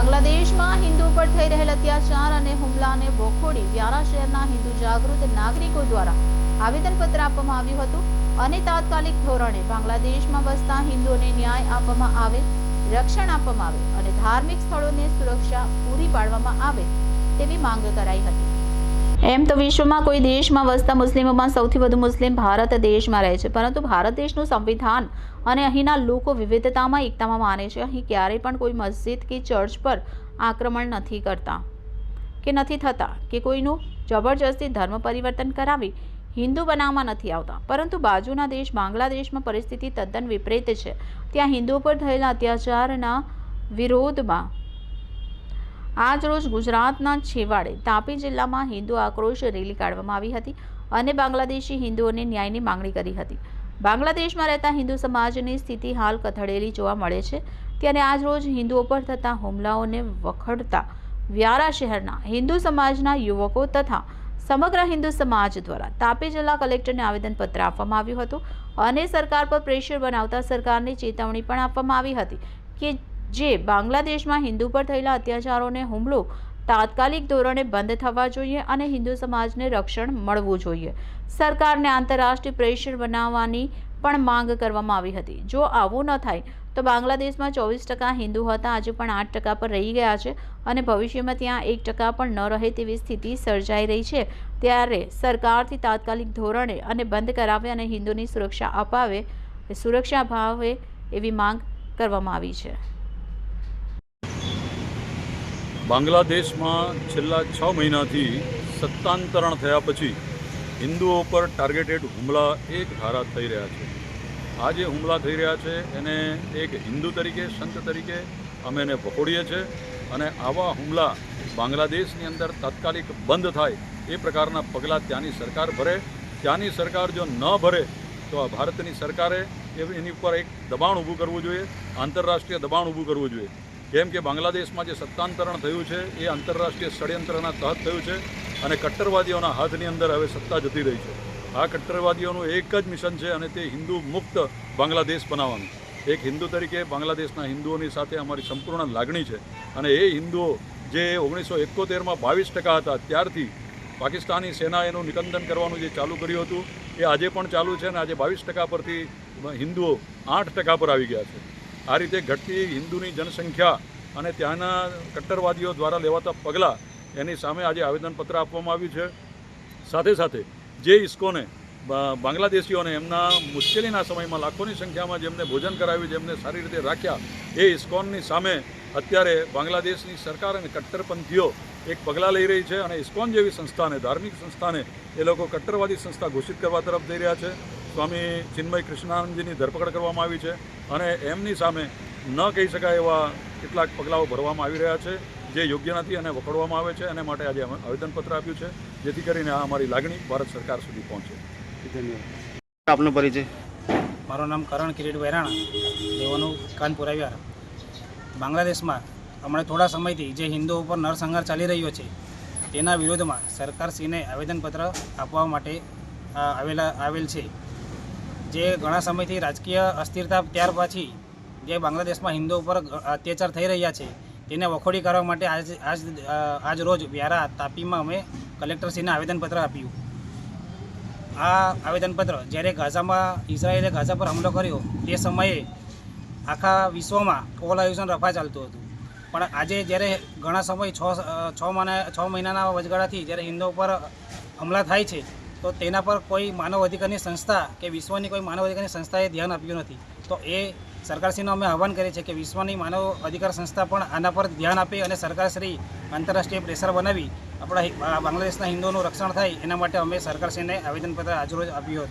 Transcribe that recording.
બાંગ્લાદેશમાં હિન્દુ પર થઈ રહેલ અત્યાચાર અને હુમલાને વખોડી વ્યારા શહેરના હિન્દુ જાગૃત નાગરિકો દ્વારા આવેદનપત્ર આપવામાં આવ્યું હતું અને તાત્કાલિક ધોરણે બાંગ્લાદેશમાં વસતા હિન્દુઓને ન્યાય આપવામાં આવે, રક્ષણ આપવામાં આવે અને ધાર્મિક સ્થળોને સુરક્ષા પૂરી પાડવામાં આવે તેવી માંગ કરાઈ હતી. એમ તો વિશ્વમાં કોઈ દેશમાં વસતા મુસ્લિમોમાં સૌથી વધુ મુસ્લિમ ભારત દેશમાં રહે છે. પરંતુ ભારત દેશનું સંવિધાન અને અહીંના લોકો વિવિધતામાં, એકતામાં માને છે. અહીં ક્યારેય પણ કોઈ મસ્જિદ કે ચર્ચ પર આક્રમણ નથી કરતા કે નથી થતા કે કોઈનું જબરજસ્તી ધર્મ પરિવર્તન કરાવી હિન્દુ બનાવવામાં નથી આવતા. પરંતુ બાજુના દેશ બાંગ્લાદેશમાં પરિસ્થિતિ તદ્દન વિપરીત છે. ત્યાં હિન્દુઓ પર થયેલા અત્યાચારના વિરોધમાં આજ રોજ ગુજરાતના છેવાડે તાપી જિલ્લામાં હિન્દુ આક્રોશ રેલી કાઢવામાં આવી હતી અને બાંગ્લાદેશી હિન્દુઓને ન્યાયની માંગણી કરી હતી. બાંગ્લાદેશમાં રહેતા હિન્દુ સમાજની સ્થિતિ હાલ કથળેલી જોવા મળે છે. ત્યારે આજ રોજ હિન્દુઓ પર થતા હુમલાઓને વખડતા વ્યારા શહેરના હિન્દુ સમાજના યુવકો તથા સમગ્ર હિન્દુ સમાજ દ્વારા તાપી જિલ્લા કલેક્ટરને આવેદનપત્ર આપવામાં આવ્યું હતું અને સરકાર પર પ્રેશર બનાવતા સરકારને ચેતવણી પણ આપવામાં આવી હતી કે જે બાંગ્લાદેશમાં હિન્દુ પર થયેલા અત્યાચારોને હુમલો તાત્કાલિક ધોરણે બંધ થવા જોઈએ અને હિન્દુ સમાજને રક્ષણ મળવું જોઈએ. સરકારને આંતરરાષ્ટ્રીય પ્રેશર બનાવવાની પણ માંગ કરવામાં આવી હતી. જો આવું ન થાય, તો બાંગ્લાદેશમાં ચોવીસ ટકા હિન્દુ હતા, આજે પણ આઠ ટકા પર રહી ગયા છે અને ભવિષ્યમાં ત્યાં એક ટકા પણ ન રહે તેવી સ્થિતિ સર્જાઈ રહી છે. ત્યારે સરકારથી તાત્કાલિક ધોરણે અને બંધ કરાવે અને હિન્દુની સુરક્ષા અપાવે, સુરક્ષા ભાવે એવી માંગ કરવામાં આવી છે. બાંગ્લાદેશમાં છેલ્લા છ મહિનાથી સત્તાંતરણ થયા પછી હિન્દુઓ પર ટાર્ગેટેડ હુમલા એક ધારા થઈ રહ્યા છે. આ જે હુમલા થઈ રહ્યા છે એને એક હિન્દુ તરીકે, સંત તરીકે અમે એને વખોડીએ છીએ અને આવા હુમલા બાંગ્લાદેશની અંદર તાત્કાલિક બંધ થાય એ પ્રકારના પગલાં ત્યાંની સરકાર ભરે. ત્યાંની સરકાર જો ન ભરે તો આ ભારતની સરકારે એની ઉપર એક દબાણ ઊભું કરવું જોઈએ, આંતરરાષ્ટ્રીય દબાણ ઊભું કરવું જોઈએ. કેમ કે બાંગ્લાદેશમાં જે સત્તાંતરણ થયું છે, એ આંતરરાષ્ટ્રીય ષડયંત્રના તહત થયું છે અને કટ્ટરવાદીઓના હાથની અંદર હવે સત્તા જતી રહી છે. આ કટ્ટરવાદીઓનું એક જ મિશન છે અને તે હિન્દુ મુક્ત બાંગ્લાદેશ બનાવવાનું. એક હિન્દુ તરીકે બાંગ્લાદેશના હિન્દુઓની સાથે અમારી સંપૂર્ણ લાગણી છે અને એ હિન્દુઓ જે ઓગણીસો એકોતેરમાં બાવીસ ટકા હતા, ત્યારથી પાકિસ્તાની સેના એનું નિકંદન કરવાનું જે ચાલુ કર્યું હતું, એ આજે પણ ચાલુ છે અને આજે બાવીસ ટકા પરથી હિન્દુઓ આઠ ટકા પર આવી ગયા છે. આ રીતે ઘટતી હિન્દુની જનસંખ્યા અને ત્યાંના કટ્ટરવાદીઓ દ્વારા લેવાતા પગલાં એની સામે આજે આવેદનપત્ર આપવામાં આવ્યું છે. સાથે સાથે જે ઇસ્કોને બાંગ્લાદેશીઓને એમના મુશ્કેલીના સમયમાં લાખોની સંખ્યામાં જેમને ભોજન કરાવ્યું, જેમને સારી રીતે રાખ્યા, એ ઇસ્કોનની સામે અત્યારે બાંગ્લાદેશની સરકાર અને કટ્ટરપંથીઓ એક પગલાં લઈ રહી છે અને ઇસ્કોન જેવી સંસ્થાને, ધાર્મિક સંસ્થાને એ લોકો કટ્ટરવાદી સંસ્થા ઘોષિત કરવા તરફ જઈ રહ્યા છે. સ્વામી ચિન્મય કૃષ્ણાનંદજીની ધરપકડ કરવામાં આવી છે અને એમની સામે ન કહી શકાય એવા કેટલાક પગલાઓ ભરવામાં આવી રહ્યા છે જે યોગ્ય નથી અને વખોડવામાં આવે છે. અને માટે આજે અમે આવેદનપત્ર આપ્યું છે જેથી કરીને આ અમારી લાગણી ભારત સરકાર સુધી પહોંચે. ધન્યવાદ. આપનો પરિચય? મારું નામ કરણ કિરીટ વૈરાણા દેવાનું કાનપુર આવ્યા. બાંગ્લાદેશમાં હમણાં થોડા સમયથી જે હિન્દુઓ ઉપર નરસંહાર ચાલી રહ્યો છે તેના વિરોધમાં સરકારશ્રીને આવેદનપત્ર આપવા માટે આ, આવેલા આવેલ છે. જે ઘણા સમયથી રાજકીય અસ્થિરતા ત્યાર પછી જે બાંગ્લાદેશમાં હિન્દુ ઉપર અત્યાચાર થઈ રહ્યા છે, તેને વખોડી કરવા માટે આજ આજ આજ રોજ વ્યારા તાપીમાં અમે કલેક્ટરશ્રીને આવેદનપત્ર આપ્યું. આ આવેદનપત્ર જ્યારે ગાઝામાં, ઇઝરાયેલે ગાઝા પર હુમલો કર્યો, તે સમયે આખા વિશ્વમાં પોલાયુશન રફા ચાલતું હતું. પણ આજે જ્યારે ઘણા સમય છ છ મહિના છ મહિનાના વચગાળાથી જ્યારે હિન્દુ પર હુમલા થાય છે તો તેના પર કોઈ માનવ અધિકારની સંસ્થા કે વિશ્વની કોઈ માનવ અધિકારની સંસ્થાએ ધ્યાન આપ્યું નથી. તો એ સરકારશ્રીનું અમે આહવાન કરીએ છીએ કે વિશ્વની માનવ અધિકાર સંસ્થા પણ આના પર ધ્યાન આપે અને સરકારશ્રી આંતરરાષ્ટ્રીય પ્રેશર બનાવી આપણા બાંગ્લાદેશના હિન્દુઓનું રક્ષણ થાય એના માટે અમે સરકારશ્રીને આવેદનપત્ર આજરોજ આપ્યું હતું.